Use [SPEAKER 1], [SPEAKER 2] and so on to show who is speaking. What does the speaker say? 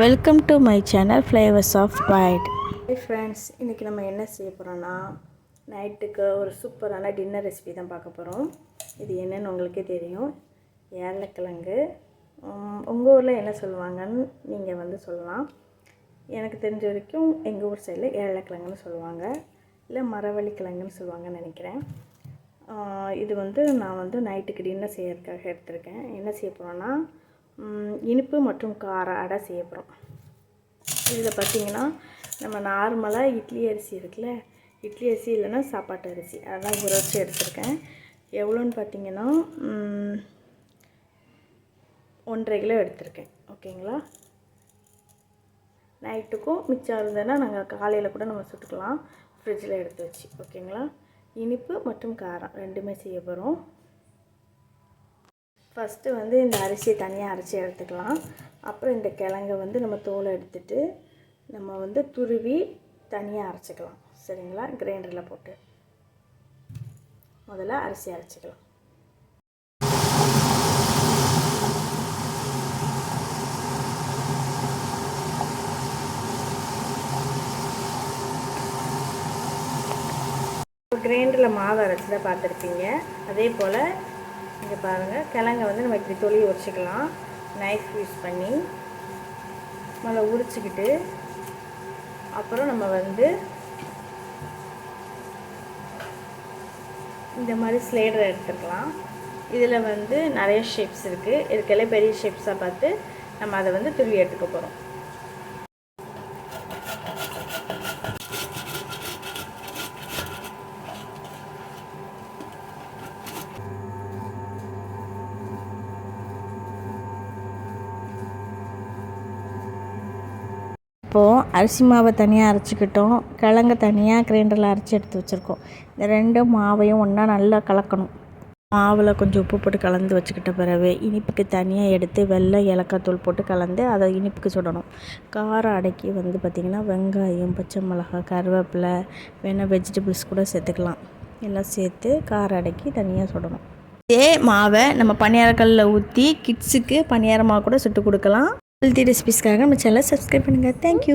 [SPEAKER 1] Welcome to my channel flavours of bite hi friends இன்றைக்கி நம்ம என்ன செய்ய போகிறோன்னா நைட்டுக்கு ஒரு சூப்பரான டின்னர் ரெசிபி தான் பார்க்க போகிறோம் இது என்னன்னு உங்களுக்கே தெரியும். ஏலக்கிழங்கு. உங்கள் ஊரில் என்ன சொல்லுவாங்கன்னு நீங்கள் வந்து சொல்லலாம். எனக்கு தெரிஞ்ச வரைக்கும் எங்கள் ஊர் சைடில் ஏலக்கிழங்குன்னு சொல்லுவாங்க. இல்லை மரவள்ளி கிழங்குன்னு சொல்லுவாங்கன்னு நினைக்கிறேன். இது வந்து நான் வந்து நைட்டுக்கு டின்னர் செய்யறதுக்காக எடுத்திருக்கேன். என்ன செய்ய போகிறோன்னா இனிப்பு மற்றும் கார அடை செய்ய போகிறோம் இதில் பார்த்தீங்கன்னா நம்ம நார்மலாக இட்லி அரிசி இருக்குல்ல இட்லி அரிசி இல்லைன்னா சாப்பாட்டு அரிசி. அதெல்லாம் ஊற வச்சு எடுத்திருக்கேன். எவ்வளோன்னு பார்த்தீங்கன்னா ஒன்றரை கிலோ எடுத்திருக்கேன். ஓகேங்களா? நைட்டுக்கும் மிச்சம் இருந்ததுன்னா நாங்கள் காலையில் கூட நம்ம சுட்டுக்கலாம். ஃப்ரிட்ஜில் எடுத்து வச்சு. ஓகேங்களா? இனிப்பு மற்றும் காரம் ரெண்டுமே செய்ய போகிறோம் ஃபஸ்ட்டு வந்து இந்த அரிசியை தனியாக அரைச்சி எடுத்துக்கலாம். அப்புறம் இந்த கிழங்கை வந்து நம்ம தோலை எடுத்துட்டு நம்ம வந்து துருவி தனியாக அரைச்சிக்கலாம். சரிங்களா? கிரைண்டரில் போட்டு. முதல்ல அரிசி அரைச்சிக்கலாம். கிரைண்டரில் மாவு அரைச்சி தான் பார்த்துருப்பீங்க. அதே போல் இங்கே பாருங்கள் கிழங்கை வந்து நம்ம இப்படி தொழில் உரிச்சிக்கலாம் நைஃப் யூஸ் பண்ணி முதல்ல உரிச்சிக்கிட்டு அப்புறம் நம்ம வந்து இந்த மாதிரி ஸ்லேடரை எடுத்துக்கலாம். இதில் வந்து நிறைய ஷேப்ஸ் இருக்குது இருக்கல பெரிய ஷேப்ஸாக பார்த்து நம்ம அதை வந்து துருவி எடுத்துக்க போகிறோம் இப்போது அரிசி மாவை தனியாக அரைச்சிக்கிட்டோம். கிழங்க தனியாக கிரைண்டரில் அரைச்சி எடுத்து வச்சுருக்கோம். இந்த ரெண்டு மாவையும் ஒன்றா நல்லா கலக்கணும். மாவில் கொஞ்சம் உப்பு போட்டு கலந்து வச்சுக்கிட்ட பிறகு இனிப்புக்கு தனியாக எடுத்து வெள்ளை ஏலக்காய்த்தூள் போட்டு கலந்து அதை இனிப்புக்கு சுடணும். காரம் அடக்கி வந்து பார்த்திங்கன்னா வெங்காயம் பச்சை மிளகாய் கருவேப்பிலை வேணால் வெஜிடபிள்ஸ் கூட சேர்த்துக்கலாம். எல்லாம் சேர்த்து காரம் அடக்கி தனியாக சுடணும். இதே மாவை நம்ம பணியாரக்கல்லில் ஊற்றி கிட்ஸுக்கு பணியாரமாக கூட சுட்டு கொடுக்கலாம். ஹெல்த்தி ரெசிபிஸ்க்காக நம்ம சேனலை சப்ஸ்கிரைப் பண்ணுங்கள் தேங்க்யூ